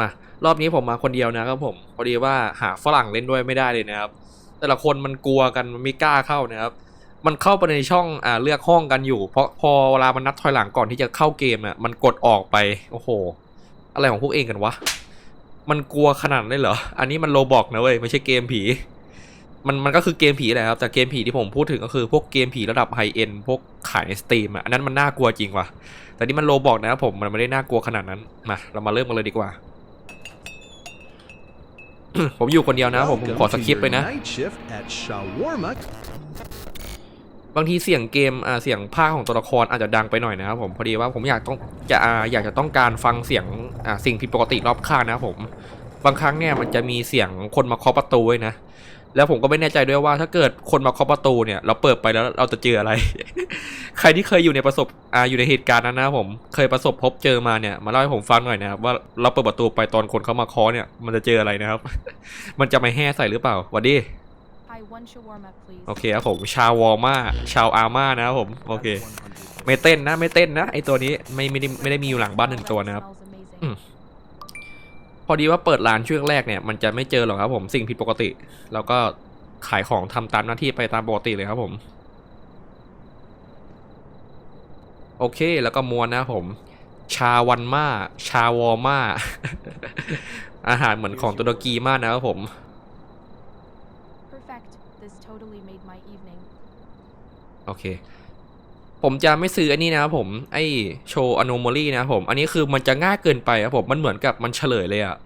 มารอบนี้ผมมาคนเดียวนะครับผมพอดีว่าหาฝรั่งเล่นด้วยไม่ได้เลยนะครับ แต่ละคนมันกลัวกันมันไม่กล้าเข้านะครับ มันเข้าไปในช่องอ่าเลือกห้องกันอยู่ เพราะพอเวลามันนับถอยหลังก่อนที่จะเข้าเกมอะมันกดออกไปโอ้โห อะไรของพวกเองกันวะมันกลัวขนาดนั้นเหรอ อันนี้มันโลบอกนะเว้ยไม่ใช่เกมผี มันมันก็คือเกมผีแหละครับ แต่เกมผีที่ผมพูดถึงก็คือพวกเกมผีระดับไฮเอ็นพวกขายในสตรีมอะอันนั้นมันน่ากลัวจริงว่ะ แต่นี่มันโลบอกนะครับผมมันไม่ได้น่ากลัวขนาดนั้น มาเรามาเริ่มกันเลยดีกว่า ผมอยู่คนเดียวนะ ผมผมขอสคริปต์ไปนะ Night shift at Shawarma บางทีเสียงเกมอ่าเสียงภาคของตัวละครอาจจะดังไปหน่อยนะครับผมพอดีว่าผมอยากต้องจะอ่าอยากจะต้องการฟังเสียงอ่าสิ่งผิดปกติรอบข้างนะครับผม บางครั้งเนี่ยมันจะมีเสียงคนมาเคาะประตูด้วยนะ แล้วผมก็ไม่แน่ใจด้วยว่าถ้าเกิดคนมาเคาะประตูเนี่ย เราเปิดไปแล้วเราจะเจออะไร ใครที่เคยอยู่ในประสบอ่าอยู่ในเหตุการณ์นั้นนะครับผมเคยประสบพบเจอมาเนี่ยมาเล่าให้ผมฟังหน่อยนะครับว่าเราเปิดประตูไปตอนคนเขามาเคาะเนี่ยมันจะเจออะไรนะครับ มันจะไม่แห่ใส่หรือเปล่าหวัดดี Hi, one shawarma, please. โอเคครับผมชาววอลมาชาวอาร์มานะครับผมโอเค ไม่เต้นนะ ไม่เต้นนะไอตัวนี้ไม่ไม่ได้ไม่ได้มีอยู่หลังบ้านหนึ่งตัวนะครับ พอดีว่าเปิดร้านช่วงแรกเนี่ยมันจะไม่เจอหรอกครับผมสิ่งผิดปกติ แล้วก็ขายของทำตามหน้าที่ไปตามปกติเลยครับผม โอเคแล้วก็มวนนะครับผม ชาวันมาชาวอมาอาหารเหมือนของตุรกีมากนะครับผม Perfect. This totally made my evening. โอเค ผมจะไม่ซื้ออันนี้นะครับผมไอโชว์อ n o m a l y นะครับผม อันนี้คือมันจะง่ายเกินไปครับผมมันเหมือนกับมันเฉลยเลยอะ่ะ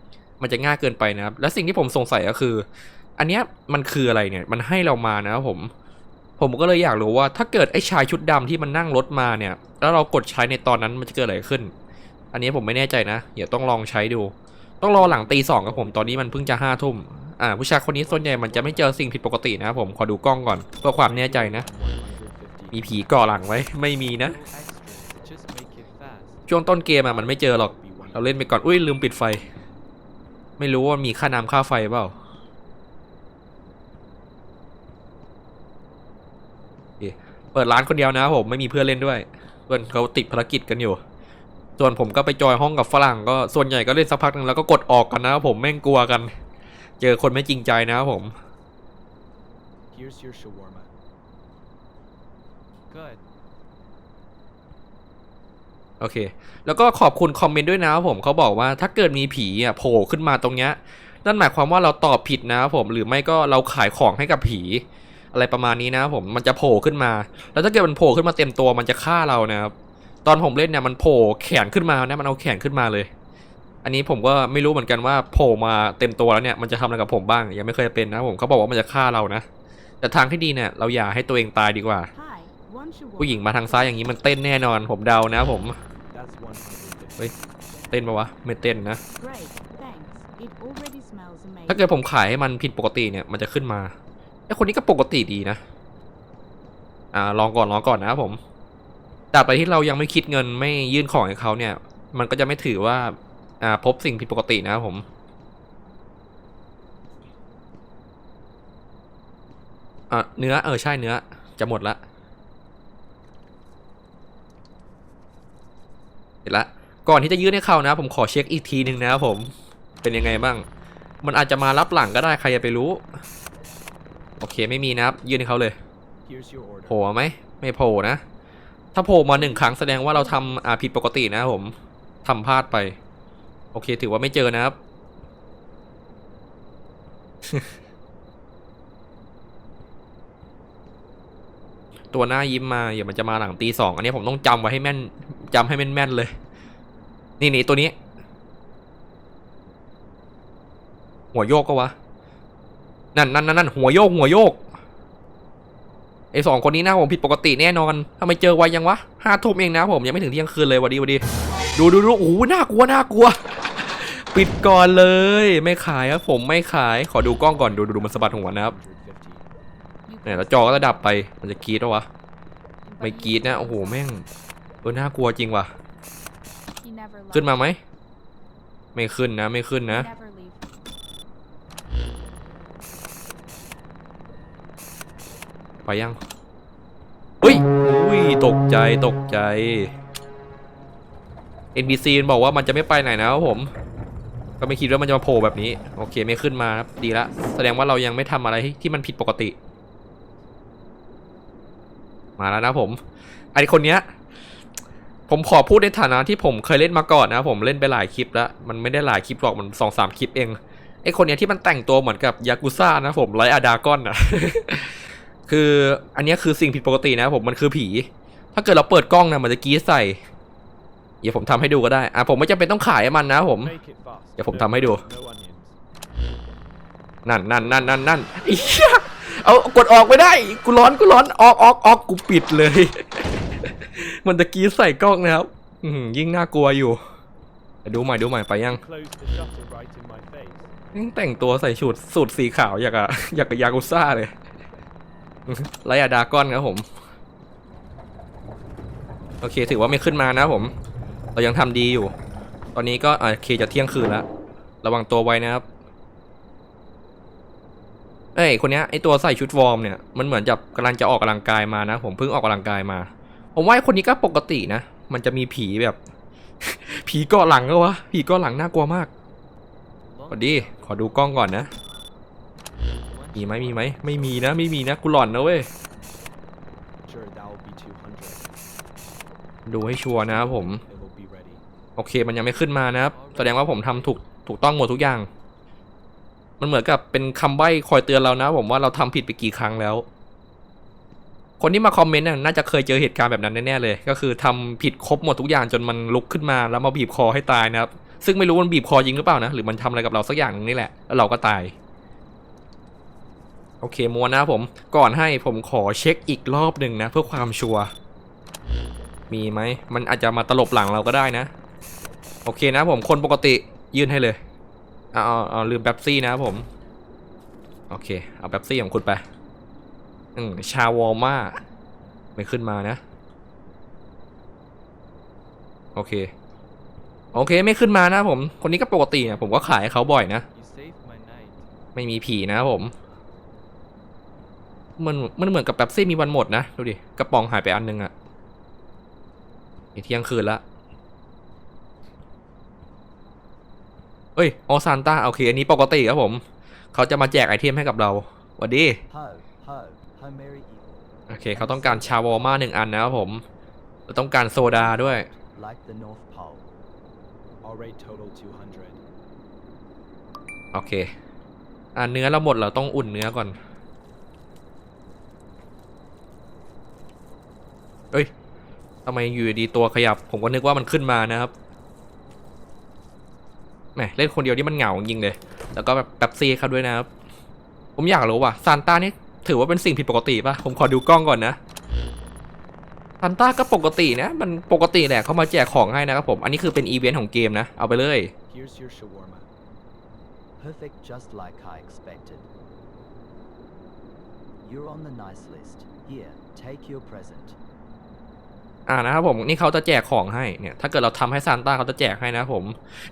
มันจะง่ายเกินไปนะครับ และสิ่งที่ผมสงสัยก็คือ อันเนี้ยมันคืออะไรเนี่ยมันให้เรามานะครับผม ผมก็เลยอยากรู้ว่าถ้าเกิดไอ้ชายชุดดำที่มันนั่งรถมาเนี่ย แล้วเรากดใช้ในตอนนั้นมันจะเกิดอะไรขึ้น อันนี้ผมไม่แน่ใจนะเดี๋ยวต้องลองใช้ดู ต้องรอหลังตีสองครับผมตอนนี้มันเพิ่งจะห้าทุ่มอ่าผู้ชายคนนี้ส่วนใหญ่มันจะไม่เจอสิ่งผิดปกตินะครับผมขอดูกล้องก่อนเพื่อความแน่ใจนะ มีผีก่อหลังไว้ ไม่มีนะ ช่วงต้นเกมอะมันไม่เจอหรอก เราเล่นไปก่อน อุ้ยลืมปิดไฟ ไม่รู้ว่ามีค่าน้ำค่าไฟเปล่าเปิดร้านคนเดียวนะผมไม่มีเพื่อนเล่นด้วยเพื่อนเขาติดภารกิจกันอยู่ ส่วนผมก็ไปจอยห้องกับฝรั่งก็ส่วนใหญ่ก็เล่นสักพักหนึงแล้วก็กดออกกันนะผมแม่งกลัวกัน เจอคนไม่จริงใจนะครับผม Here's your shawarma. Good. โอเค แล้วก็ขอบคุณคอมเมนต์ด้วยนะครับผมเขาบอกว่าถ้าเกิดมีผีอะโผล่ขึ้นมาตรงเนี้ยนั่นหมายความว่าเราตอบผิดนะครับผมหรือไม่ก็เราขายของให้กับผี อะไรประมาณนี้นะครับผมมันจะโผล่ขึ้นมา แล้วถ้าเกิดมันโผล่ขึ้นมาเต็มตัวมันจะฆ่าเรานะครับตอนผมเล่นเนี่ยมันโผล่แขนขึ้นมานะมันเอาแขนขึ้นมาเลย อันนี้ผมก็ไม่รู้เหมือนกันว่าโผล่มาเต็มตัวแล้วเนี่ยมันจะทำอะไรกับผมบ้างยังไม่เคยเป็นนะครับผมเขาบอกว่ามันจะฆ่าเรานะแต่ทางที่ดีเนี่ยเราอย่าให้ตัวเองตายดีกว่า Hi. ผู้หญิงมาทางซ้ายอย่างนี้มันเต้นแน่นอนผมเดานะครับผม That's 150. Wait. เต้นปะวะไม่เต้นนะ Great, thanks. It already smells ถ้า amazing. เกิดผมขายให้มันผิดปกติเนี่ยมันจะขึ้นมาไอ้คนนี้ก็ปกติดีนะ อ่าลองก่อนลองก่อนนะครับผมตราบใดที่เรายังไม่คิดเงินไม่ยื่นของให้เขาเนี่ย มันก็จะไม่ถือว่า อ่าพบสิ่งผิดปกตินะครับผมอะเนื้อเออใช่เนื้อจะหมดละ เสร็จละ ก่อนที่จะยื่นให้เขานะ ผมขอเช็คอีกทีหนึ่งนะครับผม เป็นยังไงบ้าง มันอาจจะมารับหลังก็ได้ใครจะไปรู้ โอเคไม่มีนะครับ ยื่นให้เขาเลย Here's your order. โผล่มาไหมไม่โผล่นะ ถ้าโผล่มาหนึ่งครั้งแสดงว่าเราทำอ่าผิดปกตินะครับผมทำพลาดไป โอเคถือว่าไม่เจอนะครับตัวหน้ายิ้มมาอย่ามันจะมาหลังตีสองอันนี้ผมต้องจำไว้ให้แม่น จำให้แม่นๆเลย นี่นี่ตัวนี้ หัวโยกก็วะนั่นนั่นนั่นนั่นหัวโยกหัวโยกไอสองคนนี้นะผมผิดปกติแน่นอนทำไมเจอไวยังวะห้าทุ่มเองนะผมยังไม่ถึงเที่ยงคืนเลยวันดีวันดี ดูดูดูโอ้โหน่ากลัวน่ากลัว ปิดก่อนเลย ไม่ขายครับผมไม่ขาย ขอดูกล้องก่อนดูดูดูมันสะบัดหัวนะครับเนี่ยแล้วจอก็จะดับไปมันจะกรีดวะวะไม่กรีดนะโอ้โหแม่ง เออน่ากลัวจริงว่ะ He never ขึ้น left. มาไหม ไม่ขึ้นนะไม่ขึ้นนะ Never leave. ไปยังเฮ้ยอุ้ยตกใจตกใจ NPC มันบอกว่ามันจะไม่ไปไหนนะครับผม ก็ไม่คิดว่ามันจะมาโผล่แบบนี้ โอเคไม่ขึ้นมาครับดีละ แสดงว่าเรายังไม่ทำอะไรที่มันผิดปกติ มาแล้วนะผมไอคนเนี้ย ผมขอพูดในฐานะที่ผมเคยเล่นมาก่อนนะ ผมเล่นไปหลายคลิปแล้ว มันไม่ได้หลายคลิปหรอกมันสองสามคลิปเองไอคนเนี้ยที่มันแต่งตัวเหมือนกับยากุซ่านะผมไลอาดากอนอะคืออันนี้คือสิ่งผิดปกตินะผมมันคือผี ถ้าเกิดเราเปิดกล้องนะมันจะกรีดใส่ เดี๋ยวผมทำให้ดูก็ได้อะผมไม่จำเป็นต้องขายมันนะผม เดี๋ยวผมทำให้ดู นั่นนั่นนั่นนั่นนั่นไอ้เหี้ยเอากดออกไม่ได้ กูร้อนกูร้อนออกออกออกกูปิดเลย มันตะกี้ใส่กล้องนะครับอืยิ่งน่ากลัวอยู่ ดูใหม่ดูใหม่ไปยัง Close the shutter right in my face. ยังแต่งตัวใส่ชุดสูทสีขาวอยากอะอยากกับยากุซ่าเลยไลอาดากอนครับผม โอเค ถือว่าไม่ขึ้นมานะผม เรายังทำดีอยู่ ตอนนี้ก็โอเคจะเที่ยงคืนแล้ว ระวังตัวไว้นะครับ เอ้ยคนนี้ไอตัวใส่ชุดวอร์มเนี่ย มันเหมือนจะกำลังจะออกกำลังกายมานะ ผมเพิ่งออกกำลังกายมา ผมว่าไอคนนี้ก็ปกตินะ มันจะมีผีแบบ ผีเกาะหลังก็วะ ผีเกาะหลังน่ากลัวมากสวัสดี ขอดูกล้องก่อนนะ มีไหมมีไหม ไม่มีนะ ไม่มีนะ กูหลอนนะเว้ย ดูให้ชัวร์นะครับผม โอเค มันยังไม่ขึ้นมานะครับ แสดงว่าผมทำถูก ถูกต้องหมดทุกอย่าง มันเหมือนกับเป็นคำใบ้คอยเตือนเรานะ ผมว่าเราทำผิดไปกี่ครั้งแล้ว คนที่มาคอมเมนต์น่ะน่าจะเคยเจอเหตุการณ์แบบนั้นแน่ๆเลย ก็คือทำผิดครบหมดทุกอย่างจนมันลุกขึ้นมาแล้วมาบีบคอให้ตายนะครับ ซึ่งไม่รู้มันบีบคอจริงหรือเปล่านะ หรือมันทำอะไรกับเราสักอย่างนึงนี่แหละ แล้วเราก็ตาย โอเคมัวนะผม ก่อนให้ผมขอเช็คอีกรอบหนึ่งนะ เพื่อความชัวร์ มีไหม มันอาจจะมาตลบหลังเราก็ได้นะ โอเคนะผมคนปกติยื่นให้เลยเอาเอาเอลืมแป๊บซี่นะผม โอเค เอาแป๊บซี่ของคุณไป อืมชาวอลมาไม่ขึ้นมานะ โอเค โอเคไม่ขึ้นมานะผม คนนี้ก็ปกตินะผมก็ขายเขาบ่อยนะ ไม่มีผีนะผม มันมันเหมือนกับแป๊บซี่มีวันหมดนะ ดูดิ กระป๋องหายไปอันนึงอะเที่ยงคืนละเอ้ยออซานต้าโอเค อันนี้ปกติครับผม เขาจะมาแจกไอเทมให้กับเราหวัสดี Ho, ho, ho, merry evening. โอเคเขาต้องการชาวอลมาหนึ่งอันนะครับผมเราต้องการโซดาด้วย Like the North Pole. All right, total 200. โอเค อ่าเนื้อเราหมดเราต้องอุ่นเนื้อก่อน เอ้ยทำไมอยู่ดีๆตัวขยับ ผมก็นึกว่ามันขึ้นมานะครับ แหมเล่นคนเดียวนี่มันเหงาจริงเลย แล้วก็แบบแป๊บซี่เขาด้วยนะครับ ผมอยากรู้ว่าซานต้านี่ ถือว่าเป็นสิ่งผิดปกติปะผมขอดูกล้องก่อนนะซันต้าก็ปกตินะ มันปกติแหละเขามาแจกของให้นะครับผม อันนี้คือเป็นอีเวนต์ของเกมนะ เอาไปเลย Here's your shawarma. Perfect just like I expected. You're on the nice list. Here, take your present. อ่านะครับผมนี่เขาจะแจกของให้เนี่ยถ้าเกิดเราทำให้ซานต้าเขาจะแจกให้นะผม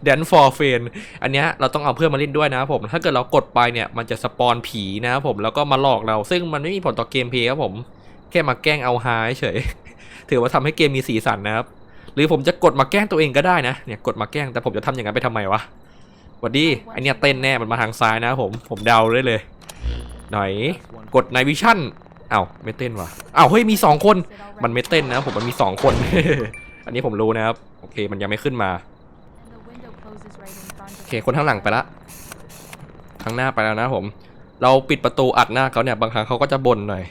Dance for f r i e n d อันเนี้ยเราต้องเอาเพื่อนมาเล่นด้วยนะครับผมถ้าเกิดเรากดไปเนี่ยมันจะสปอนผีนะครับผมแล้วก็มาหลอกเรา ซึ่งมันไม่มีผลต่อเกมเพลย์ครับผมแค่มาแกล้งเอาฮาเฉย ถือว่าทำให้เกมมีสีสันนะครับหรือผมจะกดมาแกล้งตัวเองก็ได้นะเนี่ยกดมาแกล้งแต่ผมจะทำอย่างนั้นไปทำไมวะหวัดดีอันเนี้ยเต้นแน่มันมาทางซ้ายนะผมผมเดาได้เลย หน่อยกดในวิชั่น อ้าวไม่เต้นว่ะอ้าวเฮ้ยมีสองคน มันไม่เต้นนะผมมันมีสองคน อันนี้ผมรู้นะครับ โอเคมันยังไม่ขึ้นมา โอเคคนข้างหลังไปละข้างหน้าไปแล้วนะผม เราปิดประตูอัดหน้าเขาเนี่ยบางครั้งเขาก็จะบ่นหน่อย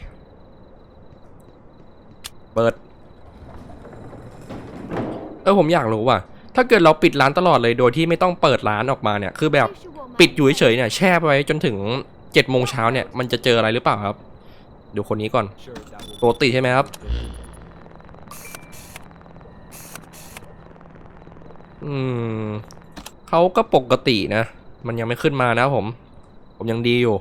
เปิด เออผมอยากรู้ว่าถ้าเกิดเราปิดร้านตลอดเลยโดยที่ไม่ต้องเปิดร้านออกมาเนี่ย คือแบบปิดอยู่เฉยเนี่ยแช่ไว้จนถึงเจ็ดโมงเช้าเนี่ยมันจะเจออะไรหรือเปล่าครับ ดูคนนี้ก่อน Sure, that will ปกติใช่ไหมครับอืมเขาก็ปกตินะ มันยังไม่ขึ้นมานะผม ผมยังดีอยู่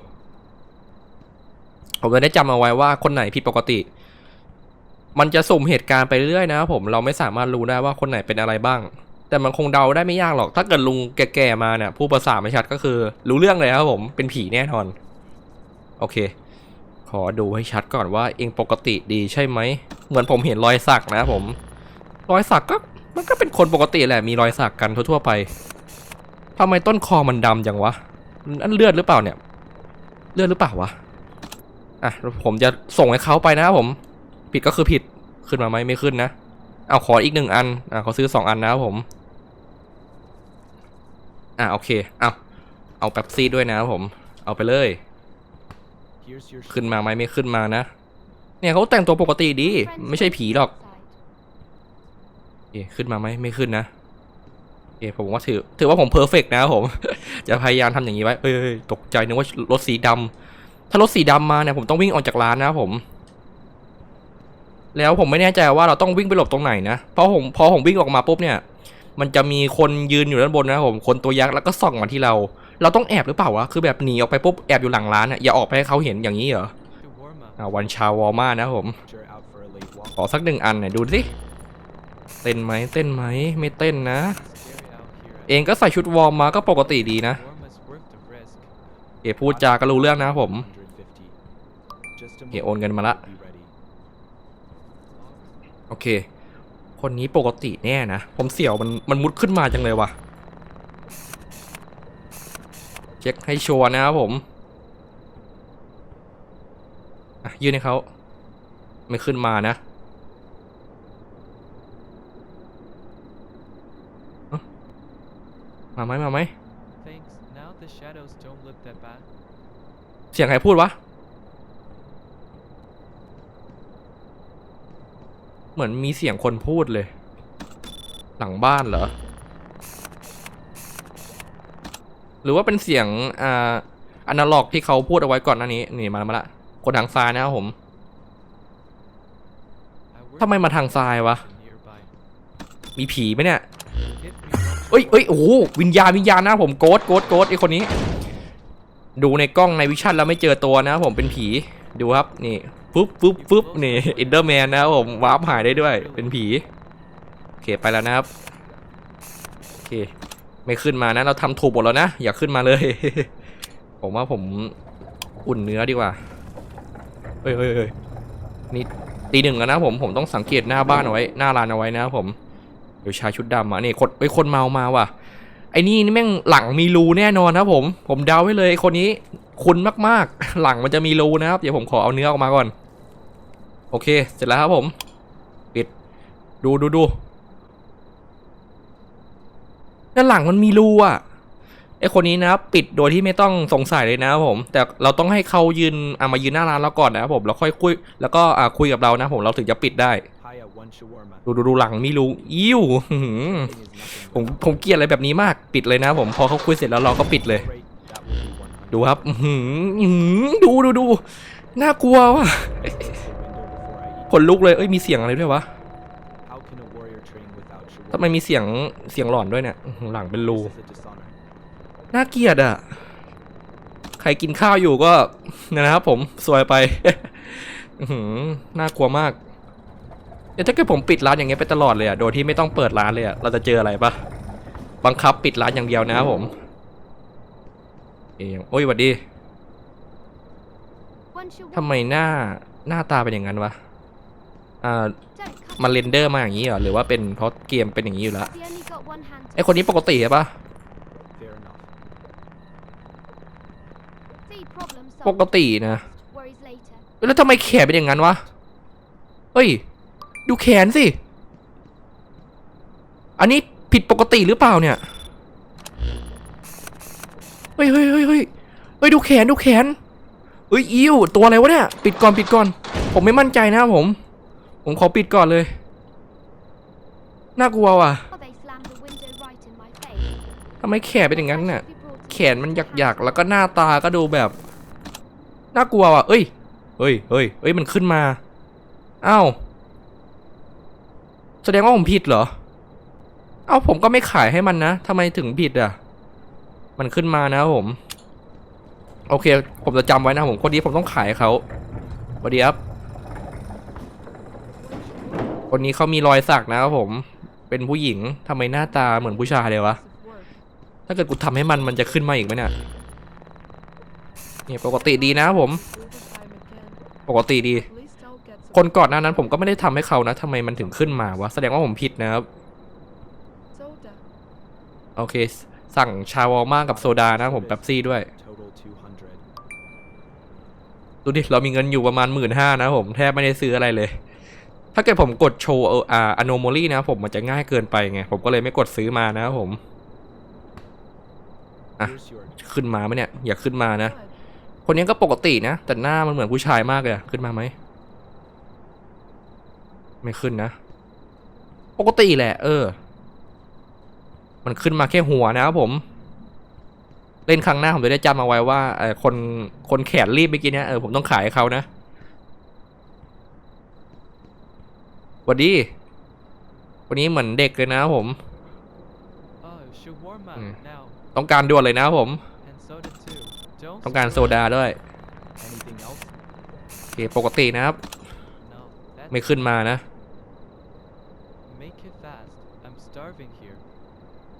ผมเลยได้จำเอาไว้ว่าคนไหนผิดปกติ มันจะสุ่มเหตุการณ์ไปเรื่อยๆนะครับผมเราไม่สามารถรู้ได้ว่าคนไหนเป็นอะไรบ้าง แต่มันคงเดาได้ไม่ยากหรอก ถ้าเกิดลุงแก่ๆมาเนี่ยผู้ประสาทไม่ชัดก็คือ รู้เรื่องเลยครับผมเป็นผีแน่นอน โอเค ขอดูให้ชัดก่อนว่าเองปกติดีใช่ไหม เหมือนผมเห็นรอยสักนะครับผม รอยสักก็มันก็เป็นคนปกติแหละมีรอยสักกันทั่วๆไปทำไมต้นคอมันดำจังวะมันอันเลือดหรือเปล่าเนี่ย เลือดหรือเปล่าวะอะผมจะส่งให้เขาไปนะครับผม ผิดก็คือผิดขึ้นมาไหมไม่ขึ้นนะเอาขออีกหนึ่งอันอะเขาซื้อสองอันนะครับผม อะโอเคเอาเอาแป๊บซี่ด้วยนะครับผม เอาไปเลย ขึ้นมาไหมไม่ขึ้นมานะ เนี่ยเขาแต่งตัวปกติดี ไม่ใช่ผีหรอก outside. โอเคขึ้นมาไหมไม่ขึ้นนะโอเคผมว่าถือ ถือว่าผมเพอร์เฟกนะผม จะพยายามทำอย่างนี้ไว้เอ้ยตกใจนึกว่ารถสีดำถ้ารถสีดำมาเนี่ยผมต้องวิ่งออกจากร้านนะผม แล้วผมไม่แน่ใจว่าเราต้องวิ่งไปหลบตรงไหนนะเพราะผมพอผมวิ่งออกมาปุ๊บเนี่ย มันจะมีคนยืนอยู่ด้านบนนะผมคนตัวยักษ์แล้วก็ส่องมาที่เรา เราต้องแอบหรือเปล่าวะ คือแบบหนีออกไปปุ๊บแอบอยู่หลังร้านอะอย่าออกไปให้เขาเห็นอย่างนี้เหรออ่าวันชาวอร์มานะผม ขอสักหนึ่งอันหน่อยดูสิ เต้นไหมเต้นไหมไม่เต้นนะ เองก็ใส่ชุดวอร์มมาก็ปกติดีนะ เอพูดจาก็รู้เรื่องนะผม 150. Just a โอโอนเงินมาละ โอเค คนนี้ปกติแน่นะ ผมเสี่ยวมันมันมุดขึ้นมาจังเลยว่ะ เช็คให้ชัวร์นะครับผมอะยื่นให้เขาไม่ขึ้นมานะเอ้ามาไหมมาไหม Thanks. Now the shadows don't look that bad. เสียงใครพูดวะ เหมือนมีเสียงคนพูดเลย หลังบ้านเหรอ หรือว่าเป็นเสียงอ่าอนาล็อกที่เขาพูดเอาไว้ก่อนหน้านี้ นี่มาแล้วมาละคนทางซ้ายนะครับผมทำไมมาทางซ้ายวะ มีผีไหมเนี่ยเอ้ยเอ้ยโอ้โหวิญญาณวิญญาณนะผมโกดโกดโกดไอคนนี้ ดูในกล้องในวิชั่นแล้วไม่เจอตัวนะผมเป็นผีดูครับนี่ปุ๊บปุ๊บปุ๊บนี่อินเดอร์แมนนะครับผมวาร์ปหายได้ด้วย เป็นผี โอเคไปแล้วนะครับ โอเค ไม่ขึ้นมานะ เราทำถูกหมดแล้วนะ อย่าขึ้นมาเลย ผมว่าผมอุ่นเนื้อดีกว่าเฮ้ยเฮ้ยเฮ้ยนี่ตีหนึ่งแล้วนะผม ผมต้องสังเกตหน้าบ้านเอาไว้ หน้าร้านเอาไว้นะผม เดี๋ยวชายชุดดำอะนี่ยคนไอ้คนเมามาว่ะ ไอ้นี่นี่แม่งหลังมีรูแน่นอนนะครับผม ผมเดาไว้เลยคนนี้คุณมากๆ หลังมันจะมีรูนะครับ เดี๋ยวผมขอเอาเนื้อออกมาก่อน โอเค เสร็จแล้วครับผม ปิด ดูดูดู ด้านหลังมันมีรูอะไอ้คนนี้นะครับปิดโดยที่ไม่ต้องสงสัยเลยนะครับผม แต่เราต้องให้เขายืนอะมายืนหน้าร้านเราก่อนนะครับผมแล้วค่อยคุย แล้วก็อะคุยกับเรานะผมเราถึงจะปิดได้ ดูดูดูหลังมีรูอิ่วผมผมเกลียดอะไรแบบนี้มากปิดเลยนะผมพอเขาคุยเสร็จแล้วเราก็ปิดเลย ดูครับดูดูดูน่ากลัวว่ะขนลุกเลยเอ้ยมีเสียงอะไรด้วยวะ ทำไมมีเสียงเสียงหลอนด้วยเนี่ยหลังเป็นรูน่าเกลียดอะ ใครกินข้าวอยู่ก็นะครับผมสวยไปหืน่ากลัวมากเดี๋ยวถ้าเกิดผมปิดร้านอย่างเงี้ยไปตลอดเลยอะ โดยที่ไม่ต้องเปิดร้านเลยอะ เราจะเจออะไรปะบังคับปิดร้านอย่างเดียวนะครับผม เอยโอ้ยหวัดดีทำไมหน้าหน้าตาเป็นอย่างนั้นวะ อ่า มันเรนเดอร์มาอย่างนี้เหรอหรือว่าเป็นเพราะเกมเป็นอย่างนี้อยู่แล้ว He only got one hand. to ไอคนนี้ปกติใช่ปะ Fair enough. See, problem ป solved. กตินะ Worries later. แล้วทำไมแขนเป็นอย่างนั้นวะเฮ้ย ดูแขนสิ อันนี้ผิดปกติหรือเปล่าเนี่ยเฮ้ยเฮ้ยเฮ้ยเฮ้ยเฮ้ยดูแขนดูแขนเฮ้ยอิวตัวอะไรวะเนี่ย ปิดก่อนปิดก่อน ผมไม่มั่นใจนะครับผม ผมขอปิดก่อนเลย น่ากลัวว่ะทำไมแขนเป็นอย่างนั้นเนี่ย I should be brought to แขนมันหยักๆ แล้วก็หน้าตาก็ดูแบบ น่ากลัวว่ะ เอ้ย เฮ้ยเฮ้ยเฮ้ย มันขึ้นมา อ้าว แสดงว่าผมผิดเหรอ เอ้าผมก็ไม่ขายให้มันนะทำไมถึงผิดอะ มันขึ้นมานะผม โอเค ผมจะจำไว้นะผมคนนี้ผมต้องขายเขาสวัสดีครับ คนนี้เขามีรอยสักนะครับผม เป็นผู้หญิงทำไมหน้าตาเหมือนผู้ชายเลยวะ ถ้าเกิดกูทำให้มันมันจะขึ้นมาอีกไหมเนี่ยเนี่ยปกติดีนะผม ปกติดี คนก่อนหน้านั้นผมก็ไม่ได้ทำให้เขานะทำไมมันถึงขึ้นมาวะ แสดงว่าผมผิดนะครับ โอเค สั่งชาวอลมากกับโซดานะผมแป๊บซี่ด้วยดูดิ เรามีเงินอยู่ประมาณหมื่นห้านะผม แทบไม่ได้ซื้ออะไรเลย ถ้าเกิดผมกดโชว์เอออ่าอโนมอลี่นะผมมันจะง่ายเกินไปไง ผมก็เลยไม่กดซื้อมานะผม Ah. Here's your ขึ้นมาไหมเนี่ย อย่าขึ้นมานะ คนนี้ก็ปกตินะ แต่หน้ามันเหมือนผู้ชายมากเลยขึ้นมาไหม ไม่ขึ้นนะ ปกติแหละ เออ มันขึ้นมาแค่หัวนะครับผม เล่นครั้งหน้าผมจะได้จำเอาไว้ว่าเออคนคนแขนรีบเมื่อกี้เนี่ยเออผมต้องขายเขานะ วัสดี วันนี้เหมือนเด็กเลยนะครับผม Oh, shawarma Mm. now, ต้องการด่วนเลยนะครับผม and soda too. Don't ต้องการโซ stir. ดาด้วย anything else? โอเคปกตินะครับ No, that's ไม่ขึ้นมานะ make it fast. I'm starving here.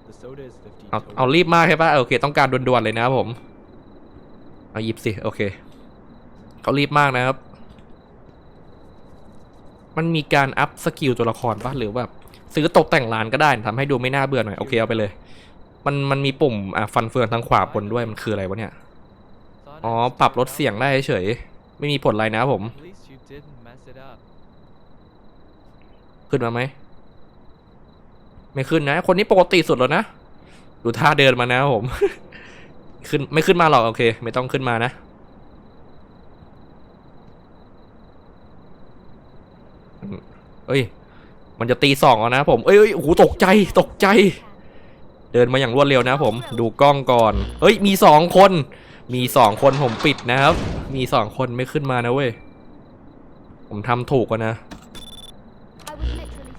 The soda is 50เอา total. เอารีบมากใช่ปะโอเค ต้องการด่วนๆเลยนะครับผม เอาหยิบสิ โอเค เขารีบมากนะครับ มันมีการอัพสกิลตัวละครปะหรือแบบซื้อตกแต่งร้านก็ได้ทำให้ดูไม่น่าเบื่อหน่อย โอเคเอาไปเลย มันมันมีปุ่มอะฟันเฟืองทางขวาบนด้วยมันคืออะไรวะเนี่ย อ๋อ ปรับลดเสียงได้เฉย ไม่มีผลอะไรนะผม ขึ้นมาไหม ไม่ขึ้นนะ คนนี้ปกติสุดแล้วนะ ดูท่าเดินมานะผม ขึ้นไม่ขึ้นมาหรอกโอเค ไม่ต้องขึ้นมานะ เอ้ย มันจะตีสองแล้วนะผมเอ้ยโอ้โหตกใจตกใจ เดินมาอย่างรวดเร็วนะผม ดูกล้องก่อนเฮ้ย มีสองคน มีสองคนผมปิดนะครับ มีสองคนไม่ขึ้นมานะเว้ย ผมทำถูกกว่านะ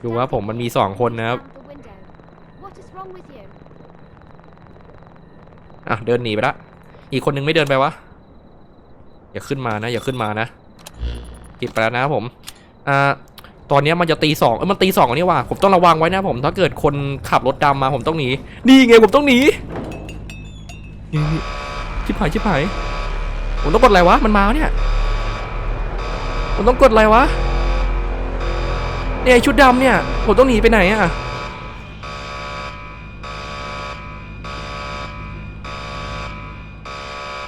ดูว่าผมมันมีสองคนนะครับอะเดินหนีไปละ อีกคนนึงไม่เดินไปวะ อย่าขึ้นมานะ อย่าขึ้นมานะปิดไปแล้วนะผม อ่า ตอนนี้มันจะตีสองเอ้มันตีสองนี่ว่าผมต้องระวังไว้นะผมถ้าเกิดคนขับรถดำมาผมต้องหนีนี่ไงผมต้องหนีชิบหายชิบหายผมต้องกดอะไรวะมันมาเนี่ยผมต้องกดอะไรวะเนี่ยชุดดำเนี่ยผมต้องหนีไปไหนอะ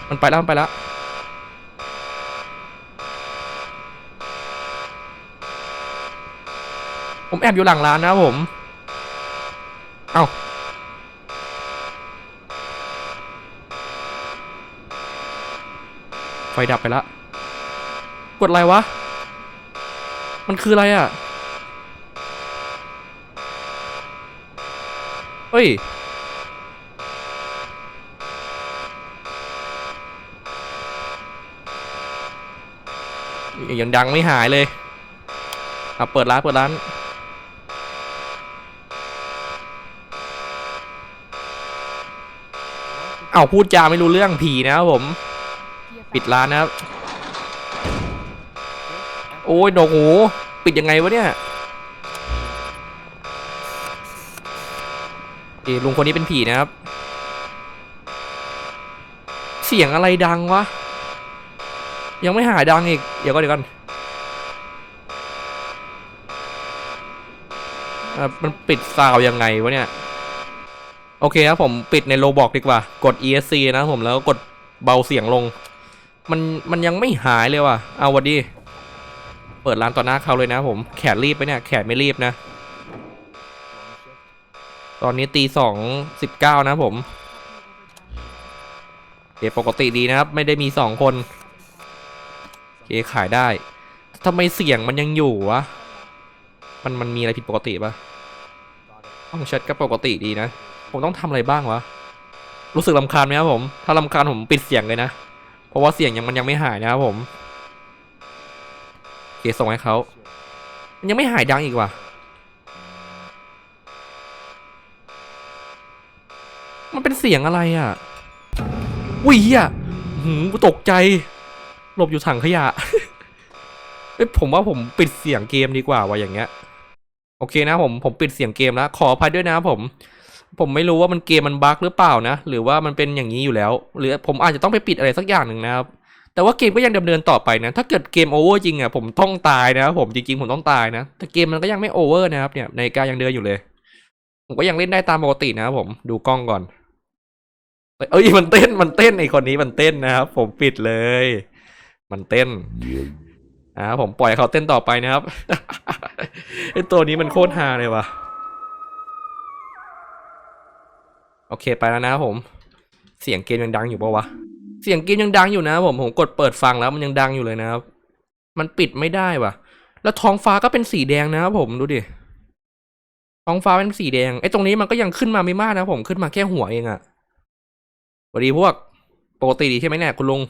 มันไปแล้วมันไปแล้ว ผมแอบอยู่หลังร้านนะผม เอาไฟดับไปล้วกดอะไรวะ มันคืออะไรอะ เฮ้ยยังดังไม่หายเลยอะเปิดร้านเปิดร้าน เอาพูดจาไม่รู้เรื่องผีนะครับผม ปิดร้านนะครับ โอ้ยโดโหปิดยังไงวะเนี่ยเอลุงคนนี้เป็นผีนะครับ เสียงอะไรดังวะ ยังไม่หายดังอีก เดี๋ยวก่อนเดี๋ยวก่อนอะมันปิดซาวยังไงวะเนี่ย โอเคครับผมปิดในโลบอกดีกว่า กด ESC นะผมแล้วก็กดเบาเสียงลง มันมันยังไม่หายเลยว่ะ เอาวัดดี เปิดร้านต่อหน้าเขาเลยนะผม แขนรีบไปเนี่ย แขนไม่รีบนะ ตอนนี้ตีสองสิบเก้านะผมโอเคปกติดีนะครับ ไม่ได้มีสองคนโอเคขายได้ทำไมเสียงมันยังอยู่วะ มันมันมีอะไรผิดปกติปะห้องแชทก็ปกติดีนะ ผมต้องทำอะไรบ้างวะ รู้สึกลำคาญไหมครับผม ถ้าลำคาญผมปิดเสียงเลยนะ เพราะว่าเสียงยังมันยังไม่หายนะครับผมเคส่งให้เขา มันยังไม่หายดังอีกว่ะ มันเป็นเสียงอะไรอะอุ้ยเฮียหืมกูตกใจ หลบอยู่ถังขยะเอ้ยผมว่าผมปิดเสียงเกมดีกว่าว่ะอย่างเงี้ย โอเคนะผม ผมปิดเสียงเกมแล้ว ขออภัยด้วยนะครับผม ผมไม่รู้ว่ามันเกมมันบั๊กหรือเปล่านะ หรือว่ามันเป็นอย่างนี้อยู่แล้ว หรือผมอาจจะต้องไปปิดอะไรสักอย่างหนึ่งนะครับ แต่ว่าเกมก็ยังดำเนินต่อไปนะ ถ้าเกิดเกมโอเวอร์จริงอะผมต้องตายนะครับผมจริงๆผมต้องตายนะ แต่เกมมันก็ยังไม่โอเวอร์นะครับเนี่ยในกายังเดินอยู่เลย ผมก็ยังเล่นได้ตามปกตินะครับผมดูกล้องก่อน เอ้ยมันเต้นมันเต้นไอคนนี้มันเต้นนะครับผมปิดเลย มันเต้นอ่าผมปล่อยเขาเต้นต่อไปนะครับไอตัวนี้มันโคตรฮาเลยว่ะ โอเคไปแล้วนะครับผม เสียงเกมยังดังอยู่ปะวะ เสียงเกมยังดังอยู่นะผม ผมกดเปิดฟังแล้วมันยังดังอยู่เลยนะครับ มันปิดไม่ได้ว่ะแล้วท้องฟ้าก็เป็นสีแดงนะครับผมดูดิ ท้องฟ้าเป็นสีแดงไอ้ตรงนี้มันก็ยังขึ้นมาไม่มากนะผมขึ้นมาแค่หัวเองอะสวัสดีพวก ปกติดีใช่ไหมเนี่ยคุณลุง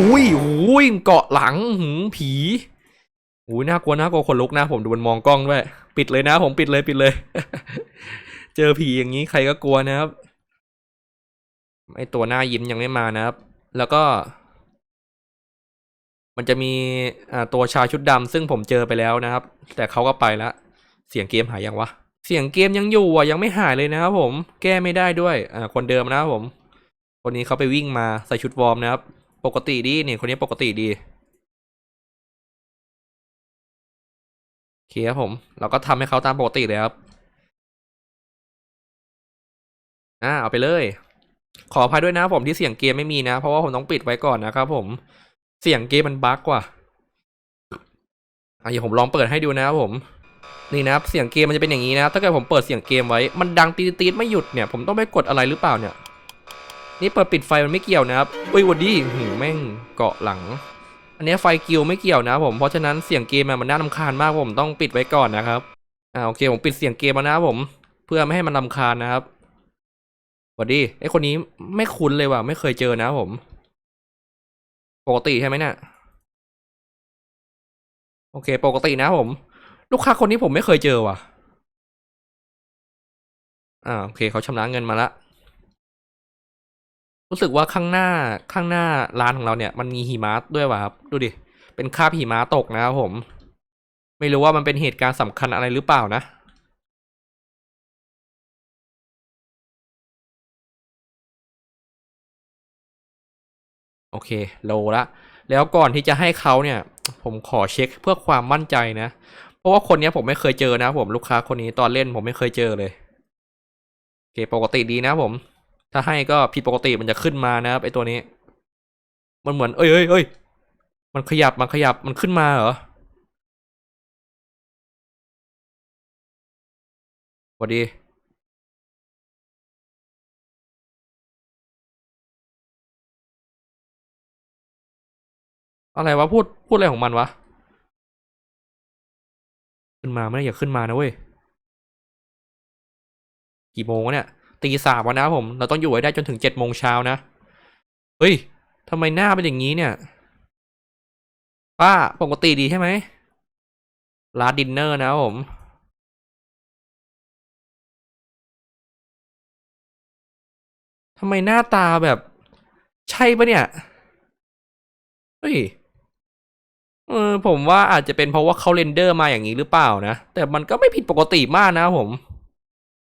อุ้ยอุ้ยเกาะหลังหืผีอุ้ยน่ากลัวน่ากลัวคนลุกนะผมดูมันมองกล้องด้วย ปิดเลยนะผมปิดเลยปิดเลย เจอผีอย่างนี้ใครก็กลัวนะครับไอตัวหน้ายิ้มยังไม่มานะครับ แล้วก็ มันจะมีอ่าตัวชายชุดดำซึ่งผมเจอไปแล้วนะครับ แต่เขาก็ไปแล้วเสียงเกมหายยังวะเสียงเกมยังอยู่อะยังไม่หายเลยนะครับผมแก้ไม่ได้ด้วยอ่าคนเดิมนะครับผม คนนี้เขาไปวิ่งมาใส่ชุดวอร์มนะครับ ปกติดีเนี่ยคนนี้ปกติดีโอเคครับผม เราก็ทำให้เขาตามปกติเลยครับ อ่าเอาไปเลย ขออภัยด้วยนะผมที่เสียงเกมไม่มีนะ เพราะว่าผมต้องปิดไว้ก่อนนะครับผมเสียงเกมมันบั๊กว่ะอะเดี๋ยวผมลองเปิดให้ดูนะครับผมนี่นะครับเสียงเกมมันจะเป็นอย่างนี้นะถ้าเกิดผมเปิดเสียงเกมไว้มันดังตีดๆไม่หยุดเนี่ยผมต้องไปกดอะไรหรือเปล่าเนี่ย นี่เปิดปิดไฟมันไม่เกี่ยวนะครับอุ้ยวันดีหืมแม่งเกาะหลัง อันนี้ไฟกิวไม่เกี่ยวนะครับผมเพราะฉะนั้นเสียงเกมมันน่ารำคาญมากผมต้องปิดไว้ก่อนนะครับอ่าโอเคผมปิดเสียงเกมแล้วนะครับผม เพื่อไม่ให้มันรำคาญนะครับ สวัสดีไอ้คนนี้ไม่คุ้นเลยว่ะ ไม่เคยเจอนะผม ปกติใช่ไหมเนี่ยโอเค ปกตินะผม ลูกค้าคนนี้ผมไม่เคยเจอว่ะอ่าโอเคเขาชำระเงินมาละรู้สึกว่าข้างหน้าข้างหน้าร้านของเราเนี่ย มันมีหิมะด้วยว่ะครับดูดิเป็นคาบหิมะตกนะครับผม ไม่รู้ว่ามันเป็นเหตุการณ์สำคัญอะไรหรือเปล่านะ โอเคโลละ แล้วก่อนที่จะให้เขาเนี่ย ผมขอเช็คเพื่อความมั่นใจนะ เพราะว่าคนนี้ผมไม่เคยเจอนะผมลูกค้าคนนี้ตอนเล่นผมไม่เคยเจอเลยโอเคปกติดีนะผม ถ้าให้ก็ผิดปกติมันจะขึ้นมานะครับไอตัวนี้ มันเหมือนเอ้ยเอ้ยเอ้ยมันขยับมันขยับมันขึ้นมาเหรอสวัสดี อะไรวะพูดพูดอะไรของมันวะ ขึ้นมาไม่ได้อย่าขึ้นมานะเว้ย กี่โมงวะเนี่ย ตีสามวันนะผม เราต้องอยู่ไว้ได้จนถึงเจ็ดโมงเช้านะ เฮ้ยทำไมหน้าเป็นอย่างนี้เนี่ย ป้าปกติดีใช่ไหมร้านดินเนอร์นะผมทำไมหน้าตาแบบ ใช่ปะเนี่ย เฮ้ย เออผมว่าอาจจะเป็นเพราะว่าเขาเรนเดอร์มาอย่างนี้หรือเปล่านะ แต่มันก็ไม่ผิดปกติมากนะผม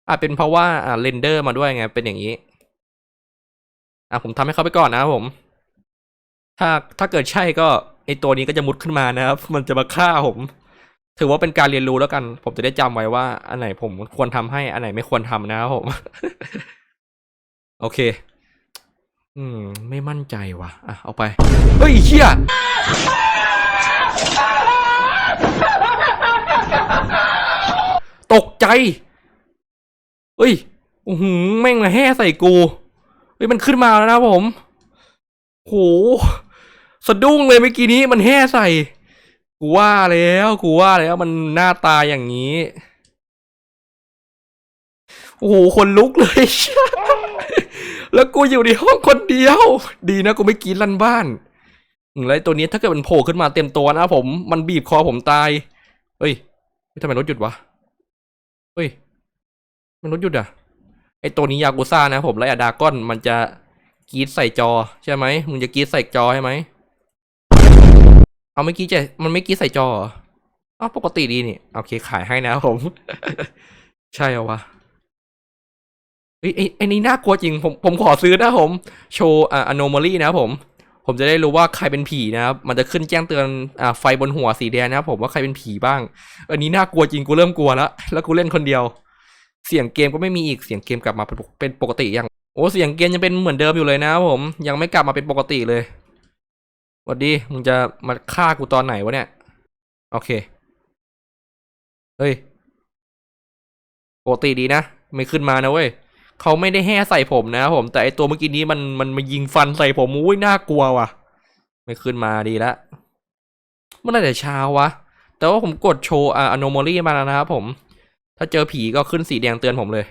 อาจเป็นเพราะว่าอ่าเรนเดอร์มาด้วยไงเป็นอย่างนี้ อะผมทำให้เขาไปก่อนนะผม ถ้าถ้าเกิดใช่ก็ไอตัวนี้ก็จะมุดขึ้นมานะครับ มันจะมาฆ่าผม ถือว่าเป็นการเรียนรู้แล้วกัน ผมจะได้จำไว้ว่า อันไหนผมควรทำให้อันไหนไม่ควรทำนะครับผม โอเค อืม ไม่มั่นใจว่ะ อะเอาไป เฮ้ยเฮีย ตกใจ เฮ้ยอือหือแม่งมาแห่ใส่กู เฮ้ย มันขึ้นมาแล้วนะผม โห สะดุ้งเลยเมื่อกี้นี้มันแห่ใส่ กูว่าแล้ว กูว่าแล้วมันหน้าตาอย่างนี้ โอ้โห คนลุกเลย แล้วกูอยู่ในห้องคนเดียว ดีนะกูไม่กรีดลั่นบ้าน แล้วไอ้ตัวนี้ถ้าเกิดมันโผล่ขึ้นมาเต็มตัวนะผม มันบีบคอผมตาย เฮ้ยทำไมรถหยุดวะ เฮ้ย มันรถหยุดอะ ไอตัวนี้ยากูซ่านะผมแล้วอะดากอนมันจะกีดใส่จอใช่ไหมมึงจะกีดใส่จอใช่ไหม เอาไม่กีดจมันไม่กีดใส่จอเหรออ้าปกติดีนี่ โอเคขายให้นะผม ใช่เหรอวะไอ้ไอ้นี่น่ากลัวจริง ผมผมขอซื้อนะผม โชว์อ่า anomaly นะผม ผมจะได้รู้ว่าใครเป็นผีนะครับ มันจะขึ้นแจ้งเตือนอ่าไฟบนหัวสีแดงนะครับผมว่าใครเป็นผีบ้าง อันนี้น่ากลัวจริงกูเริ่มกลัวแล้ว แล้วกูเล่นคนเดียว เสียงเกมก็ไม่มีอีก เสียงเกมกลับมาเป็นปกติยัง โอ้เสียงเกรียนยังเป็นเหมือนเดิมอยู่เลยนะครับผม ยังไม่กลับมาเป็นปกติเลยวัดดี มึงจะมาฆ่ากูตอนไหนวะเนี่ย โอเค เฮ้ย ปกติดีนะ ไม่ขึ้นมานะเว้ย เขาไม่ได้แห่ใส่ผมนะครับผม แต่ไอตัวเมื่อกี้นี้มันมันมายิงฟันใส่ผมอุ้ยน่ากลัวว่ะ ไม่ขึ้นมาดีละเมื่อไหร่แต่เช้าวะ แต่ว่าผมกดโชว์อ่า anomaly มาแล้วนะครับผม ถ้าเจอผีก็ขึ้นสีแดงเตือนผมเลย